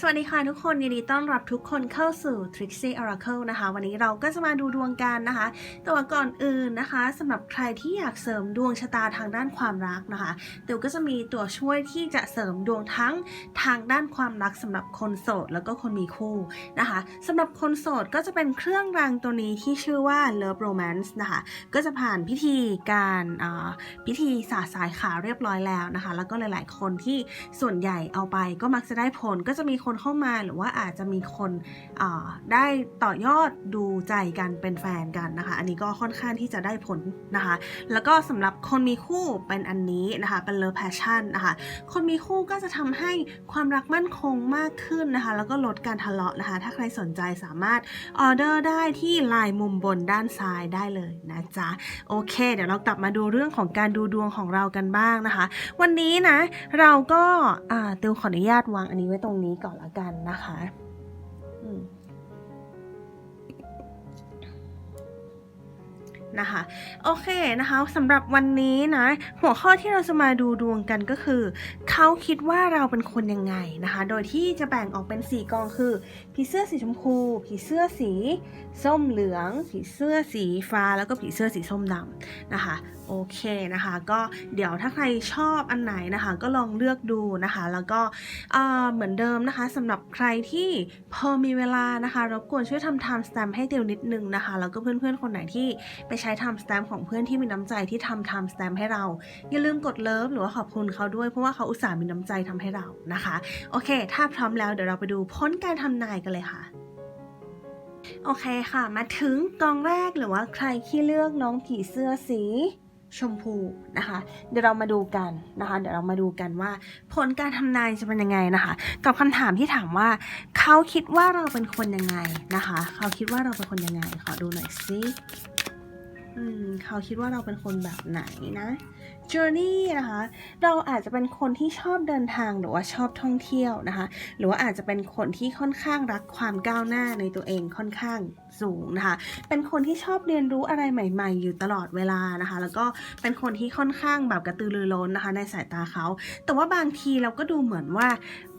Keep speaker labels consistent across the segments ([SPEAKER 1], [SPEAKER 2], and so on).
[SPEAKER 1] สวัสดีค่ะทุกคนยินดีต้อนรับทุกคนเข้าสู่ Trixie Oracle นะคะ วันนี้เราก็จะมาดูดวงกันนะคะแต่ว่าก่อนอื่นนะคะสำหรับใครที่อยากเสริมดวงชะตาทางด้านความรักนะคะเดี๋ยวก็จะมีตัวช่วยที่จะเสริมดวงทั้งทางด้านความรักสำหรับคนโสดแล้วก็คนมีคู่นะคะสำหรับคนโสดก็จะเป็นเครื่องรางตัวนี้ที่ชื่อว่า Love Romance นะคะก็จะผ่านพิธีการพิธีสาสายขาเรียบร้อยแล้วนะคะ แล้วก็หลาย ๆ คนที่ส่วนใหญ่เอาไปก็มักจะได้ผลก็จะมีคนเข้ามาหรือว่าอาจจะมีคนได้ต่อยอดดูใจกันเป็นแฟนกันนะคะ อันนี้ก็ค่อนข้างที่จะได้ผลนะคะ แล้วก็สำหรับคนมีคู่เป็นอันนี้นะคะเป็น love passion นะคะ คนมีคู่ก็จะทำให้ความรักมั่นคงมากขึ้นนะคะ แล้วก็ลดการทะเลาะนะคะ ถ้าใครสนใจสามารถออเดอร์ได้ที่ลายมุมบนด้านซ้ายได้เลยนะจ๊ะโอเค เดี๋ยวเรากลับมาดูเรื่องของการดูดวงของเรากันบ้างนะคะ วันนี้นะเราก็ติวขออนุญาตวางอันนี้ไว้ตรงนี้ก่อนละกันนะคะนะคะโอเคนะคะสำหรับวันนี้นะหัวข้อที่เราจะมาดูดวงกันก็คือ เขาคิดว่าเราเป็นคนยังไงนะคะ โดยที่จะแบ่งออกเป็น 4 กองคือ ผีเสื้อสีชมพู ผีเสื้อสี ส้มเหลือง ผีเสื้อสีฟ้า แล้วก็ผีเสื้อสีส้มดำนะคะ โอเคนะคะ ก็เดี๋ยวถ้าใครชอบอันไหนนะคะ ก็ลองเลือกดูนะคะ แล้วก็เหมือนเดิมนะคะสำหรับใครที่พอมีเวลานะคะ รบกวนช่วยทำ time stamp ให้เตียวนิดนึงนะคะ แล้วก็เพื่อนๆคนไหนที่ไปใช้ time stamp ของเพื่อนที่มีน้ำใจที่ทำ time stamp ให้เรา อย่าลืมกดเลิฟหรือว่าขอบคุณเขาด้วยเพราะว่าเขาอุตส่าห์มีน้ำใจทำให้เรานะคะ โอเค ถ้าพร้อมแล้วเดี๋ยวเราไปดูพ้นการทำนายกันเลยค่ะ โอเคค่ะ มาถึงกองแรกหรือว่าใครที่เลือกน้องผีเสื้อสีชมพูนะคะ เดี๋ยวเรามาดูกันนะคะ เดี๋ยวเรามาดูกันว่า ผลการทำนายจะเป็นยังไงนะคะ กับคำถามที่ถามว่า เขาคิดว่าเราเป็นคนยังไงนะคะ เขาคิดว่าเราเป็นคนยังไง ขอดูหน่อยสิ อืมเขาคิดว่าเราเป็นคนแบบไหนนะ journey นะคะ เราอาจจะเป็นคนที่ชอบเดินทางหรือว่าชอบท่องเที่ยวนะคะ หรือว่าอาจจะเป็นคนที่ค่อนข้างรักความก้าวหน้าในตัวเองค่อนข้างสูงนะคะ เป็นคนที่ชอบเรียนรู้อะไรใหม่ ๆ อยู่ตลอดเวลานะคะ แล้วก็เป็นคนที่ค่อนข้างแบบกระตือรือร้นนะคะ ในสายตาเขา แต่ว่าบางทีเราก็ดูเหมือนว่า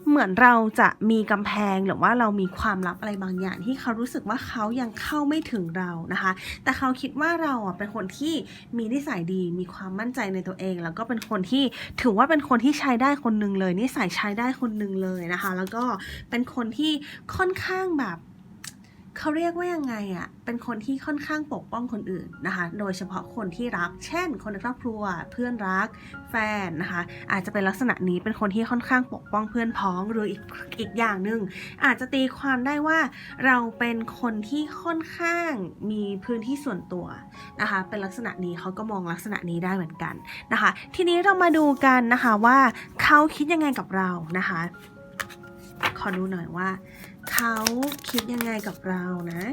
[SPEAKER 1] เหมือนเราจะมีกำแพงหรือว่าเรามีความลับอะไรบางอย่าง ที่เขารู้สึกว่าเขายังเข้าไม่ถึงเรานะคะ แต่เขาคิดว่าเราอะเป็นคนที่มีนิสัยดี มีความมั่นใจในตัวเอง แล้วก็เป็นคนที่ถือว่าเป็นคนที่ใช้ได้คนหนึ่งเลยนิสัยใช้ได้คนหนึ่งเลยนะคะ แล้วก็เป็นคนที่ค่อนข้างแบบ เขาเรียกว่ายังไงอะ่ะ เป็นคนที่ค่อนข้างปกป้องคนอื่นนะคะ โดยเฉพาะคนที่รัก เช่น คนในครอบครัว เพื่อนรัก แฟนนะคะ อาจจะเป็นลักษณะนี้เป็นคนที่ค่อนข้างปกป้องเพื่อนพ้องหรืออีกอีกอย่างหนึ่งอาจจะตีความได้ว่าเราเป็นคนที่ค่อนข้างมีพื้นที่ส่วนตัวนะคะ เป็นลักษณะนี้เขาก็มองลักษณะนี้ได้เหมือนกันนะคะ ทีนี้เรามาดูกันนะคะว่าเขาคิดยังไงกับเรานะคะ ขอดูหน่อยว่าเขาคิดยังไงกับเรานะ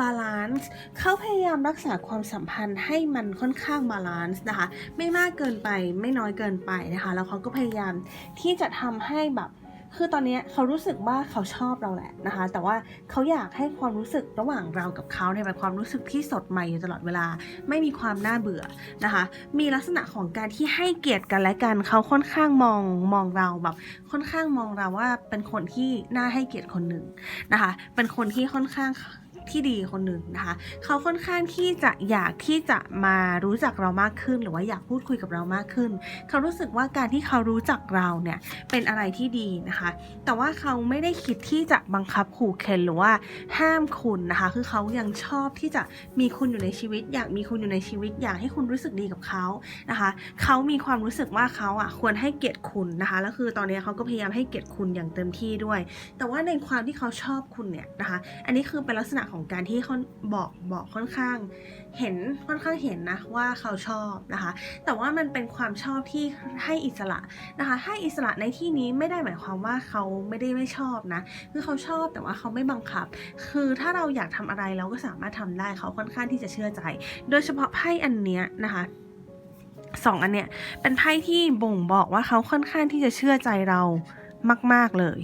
[SPEAKER 1] บาลานซ์เขาพยายามรักษาความสัมพันธ์ให้มันค่อนข้างบาลานซ์นะคะ ไม่มากเกินไปไม่น้อยเกินไปนะคะ แล้วเขาก็พยายามที่จะทำให้แบบ คือตอนนี้เขารู้สึกว่าเขาชอบเราแหละนะคะ แต่ว่าเขาอยากให้ความรู้สึกระหว่างเรากับเขาเนี่ยเป็นความรู้สึกที่สดใหม่อยู่ตลอดเวลา ไม่มีความน่าเบื่อนะคะ มีลักษณะของการที่ให้เกียรติกันและกันเขาค่อนข้างมองมองเราแบบ ค่อนข้างมองเราว่าเป็นคนที่น่าให้เกียรติคนหนึ่งนะคะ เป็นคนที่ค่อนข้าง ที่ดีคนหนึ่งนะคะ เขาค่อนข้างที่จะอยากที่จะมารู้จักเรามากขึ้น หรือว่าอยากพูดคุยกับเรามากขึ้น เขารู้สึกว่าการที่เขารู้จักเราเนี่ยเป็นอะไรที่ดีนะคะ แต่ว่าเขาไม่ได้คิดที่จะบังคับขู่เข็นหรือว่าห้ามคุณนะคะ คือเขายังชอบที่จะมีคุณอยู่ในชีวิต อยากมีคุณอยู่ในชีวิต อยากให้คุณรู้สึกดีกับเขานะคะ เขามีความรู้สึกว่าเขาอะควรให้เกียรติคุณนะคะ แล้วคือตอนนี้เขาก็พยายามให้เกียรติคุณอย่างเต็มที่ด้วย แต่ว่าในความที่เขาชอบคุณเนี่ยนะคะ อันนี้คือเป็นลักษณะของการที่เขาบอกบอกค่อนข้าง เห็นค่อนข้างเห็นนะว่าเขาชอบนะคะ แต่ว่ามันเป็นความชอบที่ให้อิสระนะคะ ให้อิสระในที่นี้ไม่ได้หมายความว่าเขาไม่ได้ไม่ชอบนะ คือเขาชอบแต่ว่าเขาไม่บังคับ คือถ้าเราอยากทำอะไรเราก็สามารถทำได้เขาค่อนข้างที่จะเชื่อใจ โดยเฉพาะไพ่อันเนี้ยนะคะสองอันเนี้ยเป็นไพ่ที่บ่งบอกว่าเขาค่อนข้างที่จะเชื่อใจเรามาก ๆ เลย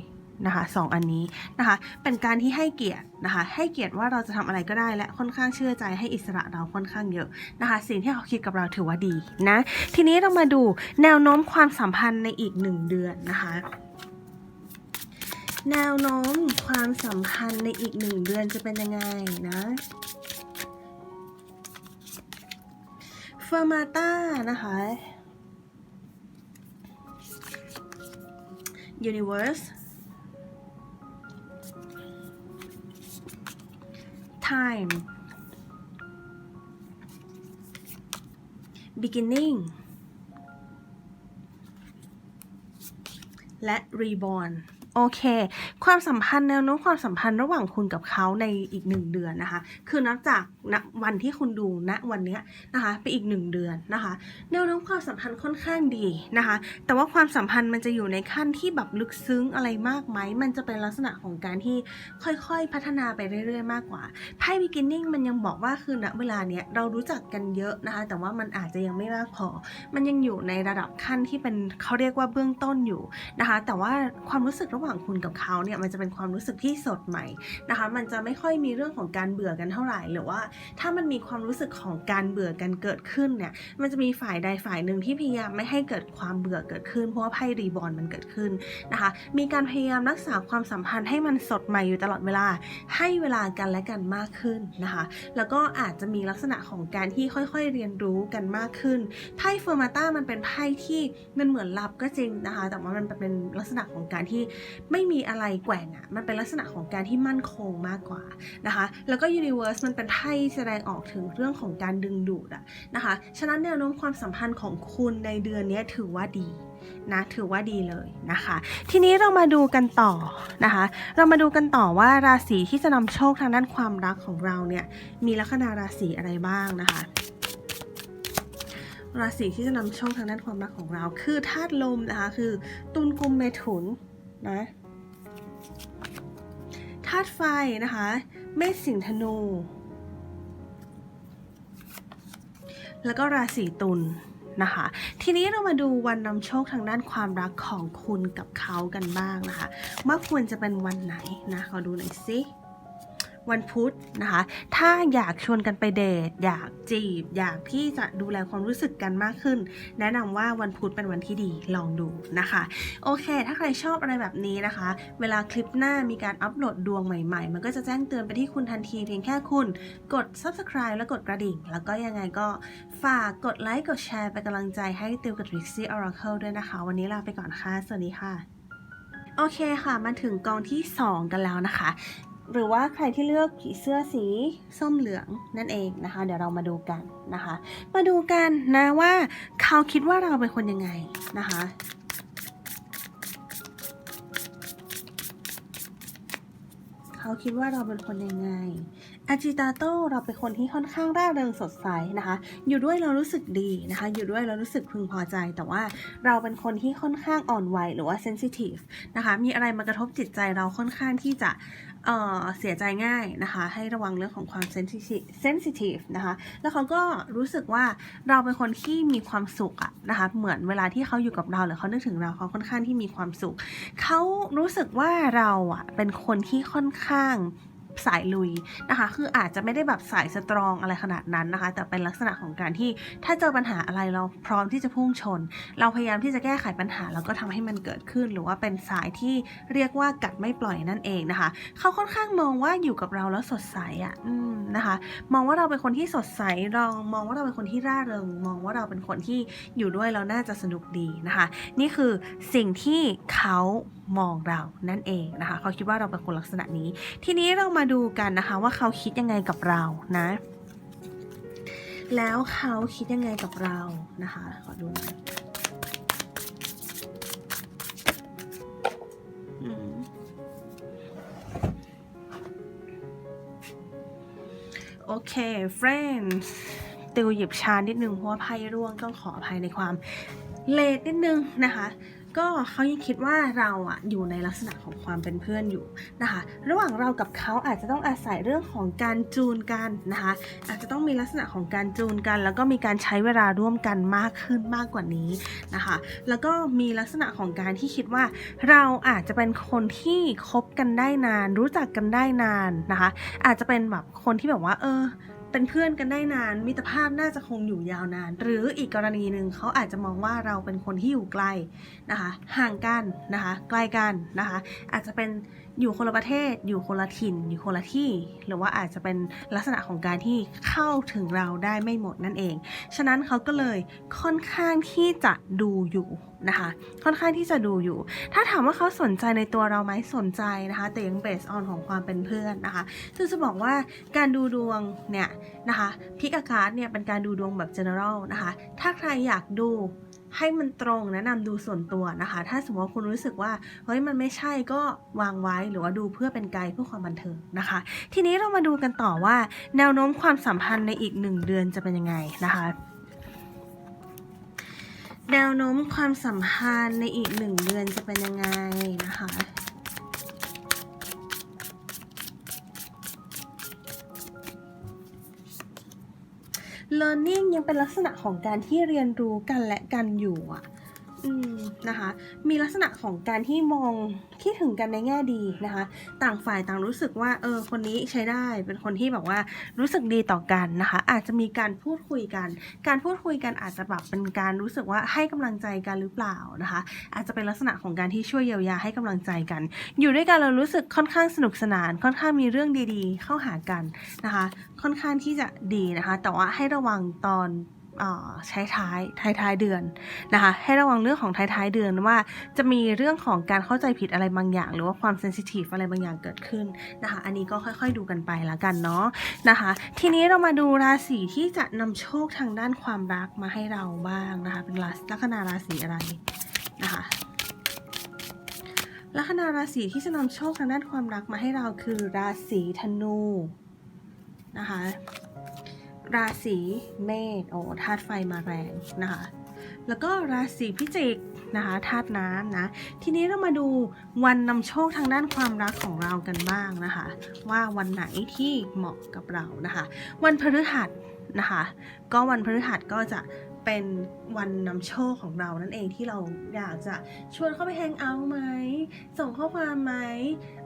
[SPEAKER 1] นะคะสองอันนี้นะคะ เป็นการที่ให้เกียรตินะคะ ให้เกียรติว่าเราจะทำอะไรก็ได้และค่อนข้างเชื่อใจให้อิสระเราค่อนข้างเยอะนะคะ สิ่งที่เขาคิดกับเราถือว่าดีนะ ทีนี้เรามาดูแนวโน้มความสัมพันธ์ในอีกหนึ่งเดือนนะคะ แนวโน้มความสัมพันธ์ในอีกหนึ่งเดือนจะเป็นยังไงนะเฟอร์มาต้านะคะ Universe Time Beginning และ Reborn โอเค ความสัมพันธ์แนวโน้มความสัมพันธ์ระหว่างคุณกับเขาในอีกหนึ่งเดือนนะคะ คือนับจากณวันที่คุณดูณวันนี้นะคะไปอีกหนึ่งเดือนนะคะ แนวโน้มความสัมพันธ์ค่อนข้างดีนะคะ แต่ว่าความสัมพันธ์มันจะอยู่ในขั้นที่แบบลึกซึ้งอะไรมากไหม มันจะเป็นลักษณะของการที่ค่อยๆ พัฒนาไปเรื่อยๆ มากกว่า ไพ่ beginning มันยังบอกว่าคือณเวลาเนี้ยเรารู้จักกันเยอะนะคะ แต่ว่ามันอาจจะยังไม่มากพอ มันยังอยู่ในระดับขั้นที่เป็นเขาเรียกว่าเบื้องต้นอยู่นะคะ แต่ว่าความรู้สึกระหว่างคุณกับเขาเนี่ยมันจะเป็นความรู้สึกที่สดใหม่นะคะ มันจะไม่ค่อยมีเรื่องของการเบื่อกันเท่าไหร่หรือว่า ถ้ามันมีความรู้สึกของการเบื่อกันเกิดขึ้นเนี่ยมันจะมีฝ่ายใดฝ่ายหนึ่งที่พยายามไม่ให้เกิดความเบื่อเกิดขึ้นเพราะว่าไพ่รีบอร์นมันเกิดขึ้นนะคะ มีการพยายามรักษาความสัมพันธ์ให้มันสดใหม่อยู่ตลอดเวลา ให้เวลากันและกันมากขึ้นนะคะ แล้วก็อาจจะมีลักษณะของการที่ค่อยๆเรียนรู้กันมากขึ้นไพ่เฟอร์มาต้ามันเป็นไพ่ที่มันเหมือนลับก็จริงนะคะ แต่ว่ามันเป็นลักษณะของการที่ไม่มีอะไรแกว่งอะ่ะมันเป็นลักษณะของการที่มั่นคงมากกว่านะคะ แล้วก็ Universe มันเป็นไพ่แสดงออกถึงเรื่องของการดึงดูดอะนะคะ ฉะนั้นแนวโน้มความสัมพันธ์ของคุณในเดือนนี้ถือว่าดีนะถือว่าดีเลยนะคะ ทีนี้เรามาดูกันต่อนะคะ เรามาดูกันต่อว่าราศีที่จะนำโชคทางด้านความรักของเราเนี่ยมีลัคนาราศีอะไรบ้างนะคะราศีที่จะนำโชคทางด้านความรักของเรา คือธาตุลมนะคะคือตุลกุมเมถุน นะธาตุไฟนะคะเมษสิงห์ธนู แล้วก็ราศีตุลนะคะ ทีนี้เรามาดูวันนำโชคทางด้านความรักของคุณกับเขากันบ้างนะคะ ว่าควรจะเป็นวันไหนนะขอดูหน่อยสิ วันพุธนะคะ ถ้าอยากชวนกันไปเดท อยากจีบ อยากที่จะดูแลความรู้สึกกันมากขึ้น แนะนำว่าวันพุธเป็นวันที่ดีลองดูนะคะ โอเค ถ้าใครชอบอะไรแบบนี้นะคะ เวลาคลิปหน้ามีการอัปโหลดดวงใหม่ๆ มันก็จะแจ้งเตือนไปที่คุณทันทีเพียงแค่คุณ กด subscribe และกดกระดิ่ง แล้วก็ยังไงก็ฝากกดไลค์กดแชร์เป็นกำลังใจให้ติวกับ Trixie Oracle ด้วยนะคะ วันนี้ลาไปก่อนค่ะ สวัสดีค่ะโอเคค่ะ มาถึงกองที่ 2 กันแล้วนะคะ หรือว่าใครที่เลือกผีเสื้อสีส้มเหลืองนั่นเองนะคะ เดี๋ยวเรามาดูกันนะคะ มาดูกันนะว่าเขาคิดว่าเราเป็นคนยังไงนะคะเขาคิดว่าเราเป็นคนยังไง อาจิตาโตเราเป็นคนที่ค่อนข้างร่าเริงสดใสนะคะ อยู่ด้วยเรารู้สึกดีนะคะ อยู่ด้วยเรารู้สึกพึงพอใจ แต่ว่าเราเป็นคนที่ค่อนข้างอ่อนไหวหรือว่าเซนซิทีฟนะคะ มีอะไรมากระทบจิตใจเราค่อนข้างที่จะเเสียใจง่ายนะคะ ให้ระวังเรื่องของความเซนซิทีฟเซนซิทีฟนะคะ แล้วเขาก็รู้สึกว่าเราเป็นคนที่มีความสุขอะนะคะ เหมือนเวลาที่เขาอยู่กับเราหรือเขานึกถึงเราเขาค่อนข้างที่มีความสุข เขารู้สึกว่าเราอะเป็นคนที่ค่อนข้าง สายลุยนะคะ คืออาจจะไม่ได้แบบสายสตรองอะไรขนาดนั้นนะคะ แต่เป็นลักษณะของการที่ถ้าเจอปัญหาอะไรเราพร้อมที่จะพุ่งชน เราพยายามที่จะแก้ไขปัญหาแล้วก็ทำให้มันเกิดขึ้น หรือว่าเป็นสายที่เรียกว่ากัดไม่ปล่อยนั่นเองนะคะ เขาค่อนข้างมองว่าอยู่กับเราแล้วสดใสอะ่ะนะคะ มองว่าเราเป็นคนที่สดใสลองมองว่าเราเป็นคนที่ร่าเริง มองว่าเราเป็นคนที่อยู่ด้วยเราน่าจะสนุกดีนะคะ นี่คือสิ่งที่เขา มองเรานั่นเองนะคะ เขาคิดว่าเราเป็นคนลักษณะนี้ ทีนี้เรามาดูกันนะคะ ว่าเขาคิดยังไงกับเรานะ แล้วเขาคิดยังไงกับเรานะคะ ขอดูหน่อยโอเค friends ติวหยิบชานิดนึงเพราะว่าไพ่ร่วงต้องขออภัยในความเลทนิดนึงนะคะ ก็เขายังคิดว่าเราอะอยู่ในลักษณะของความเป็นเพื่อนอยู่นะคะ ระหว่างเรากับเขาอาจจะต้องอาศัยเรื่องของการจูนกันนะคะ อาจจะต้องมีลักษณะของการจูนกัน แล้วก็มีการใช้เวลาร่วมกันมากขึ้นมากกว่านี้นะคะ แล้วก็มีลักษณะของการที่คิดว่า เราอาจจะเป็นคนที่คบกันได้นาน รู้จักกันได้นานนะคะ อาจจะเป็นแบบคนที่แบบว่าเออ เป็นเพื่อนกันได้นานมิตรภาพน่าจะคงอยู่ยาวนาน หรืออีกกรณีหนึ่งเขาอาจจะมองว่าเราเป็นคนที่อยู่ไกลนะคะ ห่างกันนะคะใกล้กันนะคะ อาจจะเป็น อยู่คนละประเทศ อยู่คนละถิ่น อยู่คนละที่ หรือว่าอาจจะเป็นลักษณะของการที่เข้าถึงเราได้ไม่หมดนั่นเอง ฉะนั้นเขาก็เลยค่อนข้างที่จะดูอยู่นะคะ ค่อนข้างที่จะดูอยู่ ถ้าถามว่าเขาสนใจในตัวเราไหมสนใจนะคะ แต่ยังเบสออนของความเป็นเพื่อนนะคะ ซึ่งจะบอกว่าการดูดวงเนี่ยนะคะพิกอาการ์ดเนี่ยเป็นการดูดวงแบบ general นะคะ ถ้าใครอยากดู ให้มันตรงแนะนำดูส่วนตัวนะคะ ถ้าสมมติว่าคุณรู้สึกว่าเฮ้ยมันไม่ใช่ก็วางไว้หรือว่าดูเพื่อเป็นไกด์เพื่อความบันเทิงนะคะ ทีนี้เรามาดูกันต่อว่า แนวโน้มความสัมพันธ์ในอีกหนึ่งเดือนจะเป็นยังไงนะคะแนวโน้มความสัมพันธ์ในอีกหนึ่งเดือนจะเป็นยังไงนะคะ learning ยังเป็นลักษณะของการที่เรียนรู้กันและกันอยู่อะ อืมนะคะมีลักษณะของการที่มองคิดถึงกันในแง่ดีนะคะ ต่างฝ่ายต่างรู้สึกว่าเออคนนี้ใช้ได้เป็นคนที่แบบว่ารู้สึกดีต่อกันนะคะ อาจจะมีการพูดคุยกัน การพูดคุยกันอาจจะแบบเป็นการรู้สึกว่าให้กำลังใจกันหรือเปล่านะคะ อาจจะเป็นลักษณะของการที่ช่วยเยียวยาให้กำลังใจกัน อยู่ด้วยกันเรารู้สึกค่อนข้างสนุกสนาน ค่อนข้างมีเรื่องดีๆ เข้าหากันนะคะ ค่อนข้างที่จะดีนะคะ แต่ว่าให้ระวังตอน ใช้ท้ายท้ายท้ายเดือนนะคะให้ระวังเรื่องของท้ายท้ายเดือนว่าจะมีเรื่องของการเข้าใจผิดอะไรบางอย่าง หรือว่าความเซนซิทีฟอะไรบางอย่างเกิดขึ้นนะคะอันนี้ก็ค่อยๆดูกันไปละกันเนาะนะคะทีนี้เรามาดูราศีที่จะนำโชคทางด้านความรักมาให้เราบ้างนะคะเป็นลัคนาราศีอะไรนะคะลัคนาราศีที่จะนำโชคทางด้านความรักมาให้เราคือราศีธนูนะคะ ราศีเมษโอ้ธาตุไฟมาแรงนะคะ แล้วก็ราศีพิจิกนะคะธาตุน้ำนะ ทีนี้เรามาดูวันนำโชคทางด้านความรักของเรากันบ้างนะคะ ว่าวันไหนที่เหมาะกับเรานะคะ วันพฤหัสนะคะ ก็วันพฤหัสก็จะ เป็นวันนำโชคของเรานั่นเองที่เราอยากจะชวนเข้าไปแฮงเอาท์ไหม ส่งข้อความไหม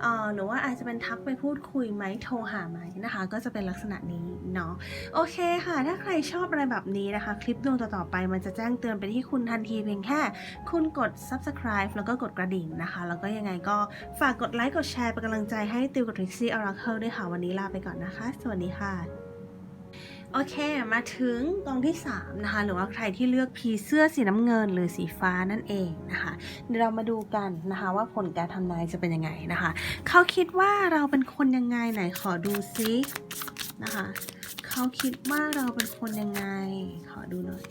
[SPEAKER 1] เอ่อหรือว่าอาจจะเป็นทักไปพูดคุยไหมโทรหาไหมนะคะ ก็จะเป็นลักษณะนี้เนาะโอเคค่ะ ถ้าใครชอบอะไรแบบนี้นะคะ คลิปดวงต่อๆไปมันจะแจ้งเตือนไปที่คุณทันทีเพียงแค่ คุณกด subscribe แล้วก็กดกระดิ่งนะคะ แล้วก็ยังไงก็ฝากกดไลค์กดแชร์เป็นกำลังใจให้ติวกับ Trixie Oracle ด้วยค่ะวันนี้ลาไปก่อนนะคะ สวัสดีค่ะ โอเค มาถึงกองที่ 3 นะคะ หรือว่าใครที่เลือกพีเสื้อสีน้ำเงินหรือสีฟ้านั่นเองนะคะ เดี๋ยวเรามาดูกันนะคะ ว่าผลการทำนายจะเป็นยังไงนะคะ เขาคิดว่าเราเป็นคนยังไงไหนขอดูซินะคะ เขาคิดว่าเราเป็นคนยังไง ขอดูหน่อย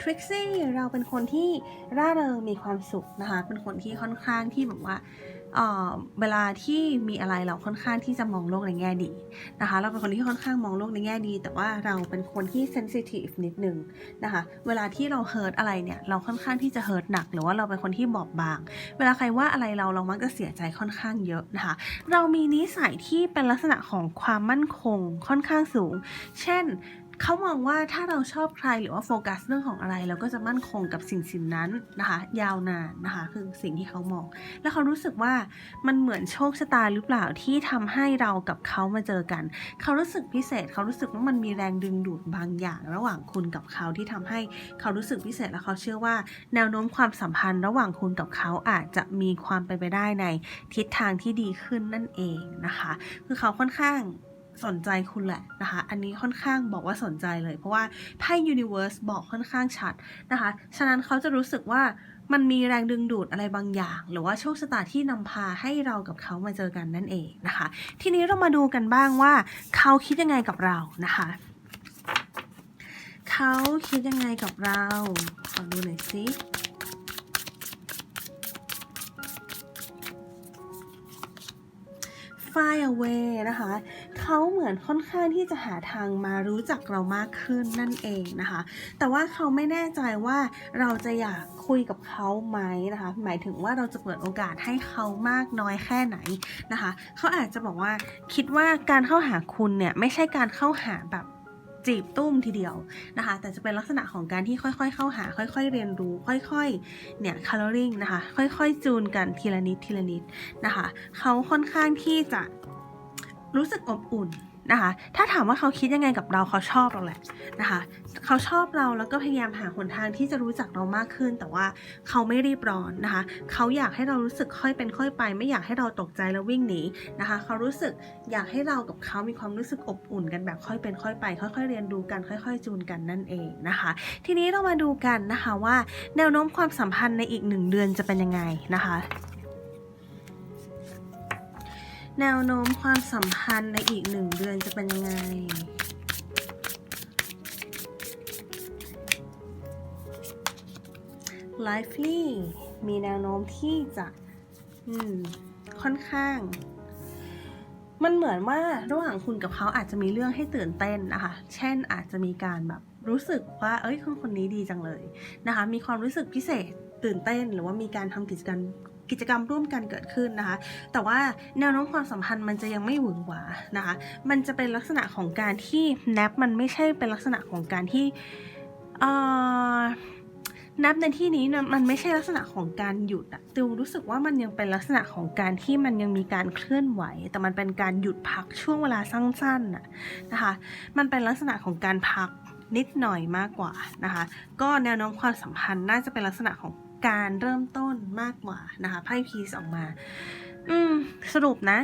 [SPEAKER 1] ทริกซี่เราเป็นคนที่ร่าเริงมีความสุขนะคะ เป็นคนที่ค่อนข้างที่แบบว่า เวลาที่มีอะไรเราค่อนข้างที่จะมองโลกในแง่ดีนะคะ เราเป็นคนที่ค่อนข้างมองโลกในแง่ดี แต่ว่าเราเป็นคนที่เซนซิทีฟนิดนึงนะคะ เวลาที่เราเฮิร์ตอะไรเนี่ย เราค่อนข้างที่จะเฮิร์ตหนัก หรือว่าเราเป็นคนที่บอบบาง เวลาใครว่าอะไรเราเรามักจะเสียใจค่อนข้างเยอะนะคะ เรามีนิสัยที่เป็นลักษณะของความมั่นคงค่อนข้างสูง เช่น เขามองว่าถ้าเราชอบใครหรือว่าโฟกัสเรื่องของอะไร เราก็จะมั่นคงกับสิ่งสิ่งนั้นนะคะ ยาวนานนะคะ คือสิ่งที่เขามอง แล้วเขารู้สึกว่ามันเหมือนโชคชะตาหรือเปล่าที่ทำให้เรากับเขามาเจอกัน เขารู้สึกพิเศษ เขารู้สึกว่ามันมีแรงดึงดูดบางอย่างระหว่างคุณกับเขาที่ทำให้เขารู้สึกพิเศษและเขาเชื่อว่า แนวโน้มความสัมพันธ์ระหว่างคุณกับเขาอาจจะมีความเป็นไปได้ในทิศทางที่ดีขึ้นนั่นเองนะคะ คือเขาค่อนข้าง สนใจคุณแหละนะคะ อันนี้ค่อนข้างบอกว่าสนใจเลย เพราะว่าไพ่ Universe บอกค่อนข้างชัดนะคะ ฉะนั้นเขาจะรู้สึกว่ามันมีแรงดึงดูดอะไรบางอย่าง หรือว่าโชคชะตาที่นำพาให้เรากับเขามาเจอกันนั่นเองนะคะ ทีนี้เรามาดูกันบ้างว่า เขาคิดยังไงกับเรานะคะ เขาคิดยังไงกับเรา ขอดูหน่อยสิ fly away นะคะ เขาเหมือนค่อนข้างที่จะหาทางมารู้จักเรามากขึ้นนั่นเองนะคะ แต่ว่าเขาไม่แน่ใจว่าเราจะอยากคุยกับเขาไหมนะคะ หมายถึงว่าเราจะเปิดโอกาสให้เขามากน้อยแค่ไหนนะคะ เขาอาจจะบอกว่าคิดว่าการเข้าหาคุณเนี่ยไม่ใช่การเข้าหาแบบ จีบตุ้มทีเดียวนะคะ แต่จะเป็นลักษณะของการที่ค่อยๆ เข้าหา ค่อย ๆ เรียนรู้ ค่อยๆ เนี่ย coloring นะคะ ค่อยๆ จูนกันทีละนิดทีละนิดนะคะ เขาค่อนข้างที่จะรู้สึกอบอุ่น นะคะ ถ้าถามว่าเขาคิดยังไงกับเราเขาชอบเราแหละนะคะ เขาชอบเราแล้วก็พยายามหาหนทางที่จะรู้จักเรามากขึ้น แต่ว่าเขาไม่รีบร้อนนะคะ เขาอยากให้เรารู้สึกค่อยเป็นค่อยไป ไม่อยากให้เราตกใจแล้ววิ่งหนีนะคะ เขารู้สึกอยากให้เรากับเขามีความรู้สึกอบอุ่นกันแบบค่อยเป็นค่อยไป ค่อย ๆ เรียนรู้กันค่อย ๆ จูนกันนั่นเองนะคะ ทีนี้เรามาดูกันนะคะว่า แนวโน้มความสัมพันธ์ในอีกหนึ่งเดือนจะเป็นยังไงนะคะ แนวโน้มความสัมพันธ์ในอีกหนึ่งเดือนจะเป็นยังไง lively มีแนวโน้มที่จะค่อนข้าง มันเหมือนว่าระหว่างคุณกับเขาอาจจะมีเรื่องให้ตื่นเต้นนะคะ เช่นอาจจะมีการแบบรู้สึกว่า เอ้ยคนคนนี้ดีจังเลยนะคะ มีความรู้สึกพิเศษตื่นเต้น หรือว่ามีการทำกิจกรรม กิจกรรมร่วมกันเกิดขึ้นนะคะ แต่ว่าแนวโน้มความสัมพันธ์มันจะยังไม่หวือหวานะคะ มันจะเป็นลักษณะของการที่แนบมันไม่ใช่เป็นลักษณะของการที่เอ่อนับในที่นี้นะมันไม่ใช่ลักษณะของการหยุดอะติวรู้สึกว่ามันยังเป็นลักษณะของการที่มันยังมีการเคลื่อนไหว แต่มันเป็นการหยุดพักช่วงเวลาสั้นๆน่ะนะคะ มันเป็นลักษณะของการพักนิดหน่อยมากกว่านะคะ ก็แนวโน้มความสัมพันธ์น่าจะเป็นลักษณะของ การเริ่มต้นมากกว่านะคะไพ่พีซออกมา อืม สรุปนะ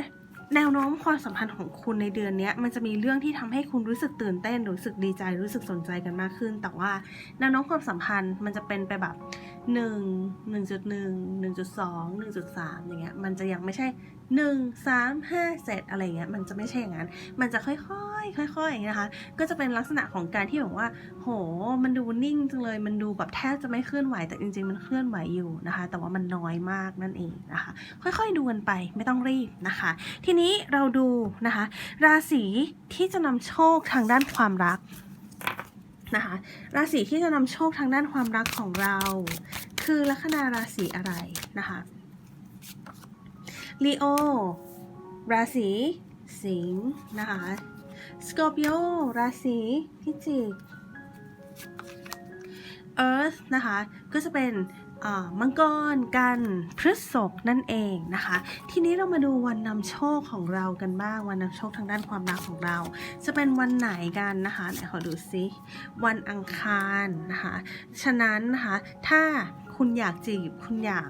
[SPEAKER 1] แนวโน้มความสัมพันธ์ของคุณในเดือนนี้มันจะมีเรื่องที่ทำให้คุณรู้สึกตื่นเต้นรู้สึกดีใจรู้สึกสนใจกันมากขึ้น แต่ว่าแนวโน้มความสัมพันธ์มันจะเป็นไปแบบ 1 1.1 1.2 1.3อย่างเงี้ยมันจะยังไม่ใช่1 3 5เสร็จอะไรเงี้ยมันจะไม่ใช่อย่างนั้น มันจะค่อยๆค่อยๆนะคะ ก็จะเป็นลักษณะของการที่แบบว่า โห มันดูนิ่งจังเลยมันดูแบบแทบจะไม่เคลื่อนไหวแต่จริง ๆ มันเคลื่อนไหวอยู่นะคะ แต่ว่ามันน้อยมากนั่นเองนะคะ ค่อยๆดูกันไปไม่ต้องรีบนะคะ ทีนี้เราดูนะคะ ราศีที่จะนำโชคทางด้านความรัก นะคะราศีที่จะนำโชคทางด้านความรักของเรา คือลัคนาราศีอะไรนะคะลีโอราศีสิงห์นะคะสกอร์ปิโอราศีพิจิกเอิร์ธนะคะก็จะเป็น มังกรกันพฤษภนั่นเองนะคะ ทีนี้เรามาดูวันนำโชคของเรากันบ้างวันนำโชคทางด้านความรักของเรา จะเป็นวันไหนกันนะคะไหนขอดูซิวันอังคารนะคะ ฉะนั้นนะคะถ้า คุณอยากจีบ คุณอยาก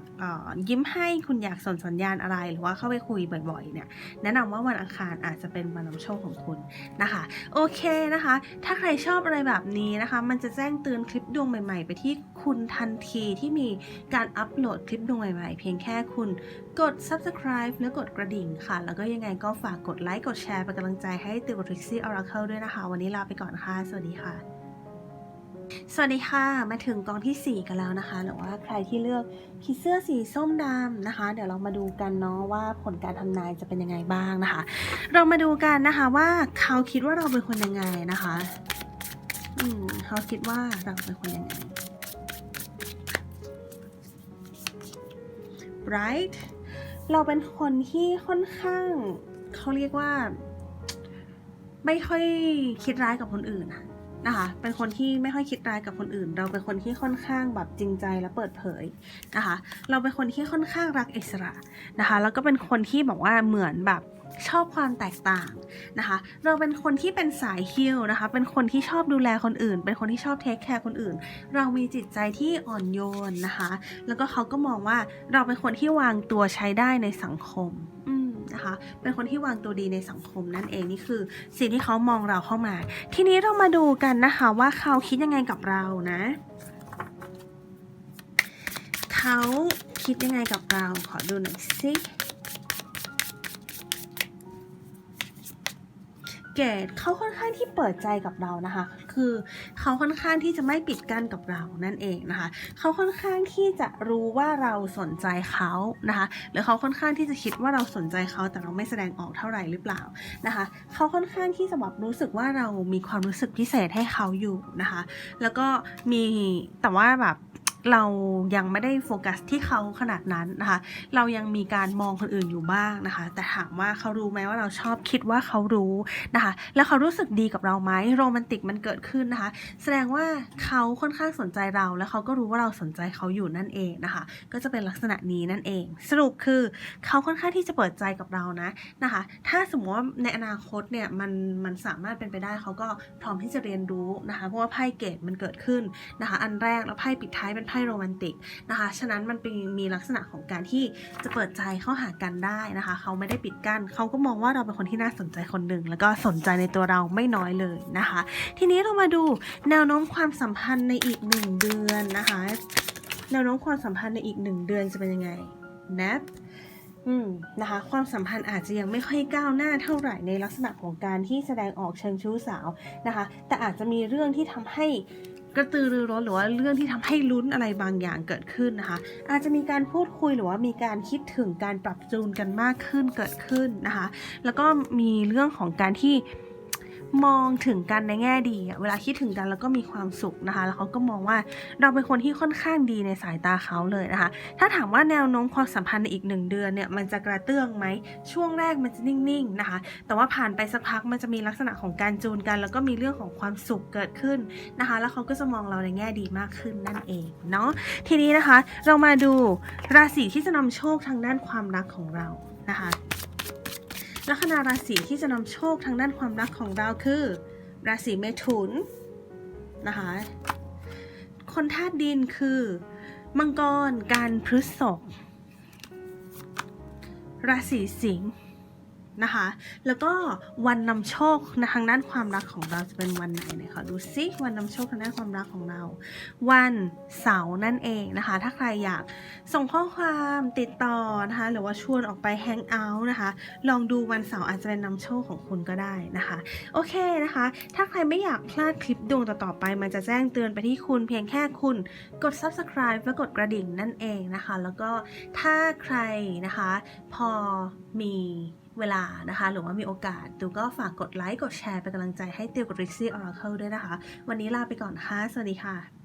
[SPEAKER 1] ยิ้มให้คุณอยากส่งสัญญาณอะไร หรือว่าเข้าไปคุยบ่อยๆเนี่ยแนะนำว่าวันอังคารอาจจะเป็นวันนำโชคของคุณนะคะ โอเคนะคะ ถ้าใครชอบอะไรแบบนี้นะคะ มันจะแจ้งเตือนคลิปดวงใหม่ๆ ไปที่คุณทันทีที่มีการอัปโหลดคลิปดวงใหม่ๆ เพียงแค่คุณกด subscribe แล้วกดกระดิ่งค่ะ แล้วก็ยังไงก็ฝากกดไลค์กดแชร์เป็นกำลังใจให้ติวทริกซี่ Oracle ด้วยนะคะ วันนี้ลาไปก่อนค่ะ สวัสดีค่ะ สวัสดีค่ะ มาถึงกองที่ 4 กันแล้วนะคะ หรือว่าใครที่เลือกผีเสื้อสีส้มดำนะคะ เดี๋ยวเรามาดูกันเนาะว่าผลการทำนายจะเป็นยังไงบ้างนะคะ เรามาดูกันนะคะว่าเขาคิดว่าเราเป็นคนยังไงนะคะ อืมเขาคิดว่าเราเป็นคนยังไง right เราเป็นคนที่ค่อนข้าง เขาเรียกว่า ไม่ค่อยคิดร้ายกับคนอื่นอะ นะคะ เป็นคนที่ไม่ค่อยคิดร้ายกับคนอื่น เราเป็นคนที่ค่อนข้างแบบจริงใจและเปิดเผยนะคะ เราเป็นคนที่ค่อนข้างรักอิสระนะคะ แล้วก็เป็นคนที่บอกว่าเหมือนแบบชอบความแตกต่างนะคะ เราเป็นคนที่เป็นสายฮิลนะคะ เป็นคนที่ชอบดูแลคนอื่น เป็นคนที่ชอบเทคแคร์คนอื่น เรามีจิตใจที่อ่อนโยนนะคะ แล้วก็เขาก็มองว่าเราเป็นคนที่วางตัวใช้ได้ในสังคมอืม นะคะ เป็นคนที่วางตัวดีในสังคมนั่นเองนี่คือสิ่งที่เขามองเราเข้ามา ทีนี้เรามาดูกันนะคะว่าเขาคิดยังไงกับเรานะ เขาคิดยังไงกับเราขอดูหน่อยสิ เกดเขาค่อนข้างที่เปิดใจกับเรานะคะ คือเขาค่อนข้างที่จะไม่ปิดกั้นกับเรานั่นเองนะคะ เขาค่อนข้างที่จะรู้ว่าเราสนใจเขานะคะ หรือเขาค่อนข้างที่จะคิดว่าเราสนใจเขาแต่เราไม่แสดงออกเท่าไหร่หรือเปล่านะคะ เขาค่อนข้างที่จะแบบรู้สึกว่าเรามีความรู้สึกพิเศษให้เขาอยู่นะคะ แล้วก็มีแต่ว่าแบบ เรายังไม่ได้โฟกัสที่เขาขนาดนั้นนะคะ เรายังมีการมองคนอื่นอยู่บ้างนะคะ แต่ถามว่าเขารู้ไหมว่าเราชอบคิดว่าเขารู้นะคะ แล้วเขารู้สึกดีกับเราไหมโรแมนติกมันเกิดขึ้นนะคะ แสดงว่าเขาค่อนข้างสนใจเรา แล้วเขาก็รู้ว่าเราสนใจเขาอยู่นั่นเองนะคะ ก็จะเป็นลักษณะนี้นั่นเอง สรุปคือเขาค่อนข้างที่จะเปิดใจกับเรานะนะคะ ถ้าสมมติว่าในอนาคตเนี่ยมันมันสามารถเป็นไปได้เขาก็พร้อมที่จะเรียนรู้นะคะ เพราะว่าไพ่เกตมันเกิดขึ้นนะคะ อันแรกแล้วไพ่ปิดท้ายเป็นไพ่โรแมนติกนะคะ ฉะนั้นมันเป็นมีลักษณะของการที่จะเปิดใจเข้าหากันได้นะคะ เขาไม่ได้ปิดกั้นเขาก็มองว่าเราเป็นคนที่น่าสนใจคนหนึ่งแล้วก็สนใจในตัวเราไม่น้อยเลยนะคะ ทีนี้เรามาดูแนวโน้มความสัมพันธ์ในอีกหนึ่งเดือนนะคะ แนวโน้มความสัมพันธ์ในอีกหนึ่งเดือนจะเป็นยังไงนะอืมนะคะความสัมพันธ์อาจจะยังไม่ค่อยก้าวหน้าเท่าไหร่ในลักษณะของการที่แสดงออกเชิงชู้สาวนะคะ แต่อาจจะมีเรื่องที่ทำให้ กระตือรือร้นหรือว่าเรื่องที่ทำให้ลุ้นอะไรบางอย่างเกิดขึ้นนะคะ อาจจะมีการพูดคุยหรือว่ามีการคิดถึงการปรับจูนกันมากขึ้นเกิดขึ้นนะคะ แล้วก็มีเรื่องของการที่ มองถึงกันในแง่ดี เวลาคิดถึงกันแล้วก็มีความสุขนะคะ แล้วเขาก็มองว่าเราเป็นคนที่ค่อนข้างดีในสายตาเขาเลยนะคะ ถ้าถามว่าแนวโน้มความสัมพันธ์ในอีกหนึ่งเดือนเนี่ยมันจะกระเตื้องไหม ช่วงแรกมันจะนิ่งๆนะคะ แต่ว่าผ่านไปสักพักมันจะมีลักษณะของการจูนกัน แล้วก็มีเรื่องของความสุขเกิดขึ้นนะคะ แล้วเขาก็จะมองเราในแง่ดีมากขึ้นนั่นเองเนาะ ทีนี้นะคะ เรามาดูราศีที่จะนำโชคทางด้านความรักของเรานะคะ ลัคนาราศีที่จะนำโชคทางด้านความรักของเราคือ ราศีเมถุนนะคะ คนธาตุดินคือ มังกร การพฤษภราศีสิงห์ นะคะ แล้วก็วันนำโชคทางด้านความรักของเราจะเป็นวันไหนไหนขอดูซิวันนำโชคทางด้านความรักของเรา วันเสาร์นั่นเองนะคะ ถ้าใครอยากส่งข้อความติดต่อนะคะ หรือว่าชวนออกไปแฮงเอาท์นะคะ ลองดูวันเสาร์อาจจะเป็นนำโชคของคุณก็ได้นะคะ โอเคนะคะ ถ้าใครไม่อยากพลาดคลิปดวงต่อๆไป มันจะแจ้งเตือนไปที่คุณเพียงแค่คุณกด subscribe และกดกระดิ่งนั่นเองนะคะ แล้วก็ถ้าใครนะคะ พอมี เวลานะคะ หรือว่ามีโอกาสตูก็ฝากกดไลค์ กดแชร์เป็นกำลังใจให้ติวกับ Rixie Oracle ด้วยนะคะ วันนี้ลาไปก่อนค่ะ สวัสดีค่ะ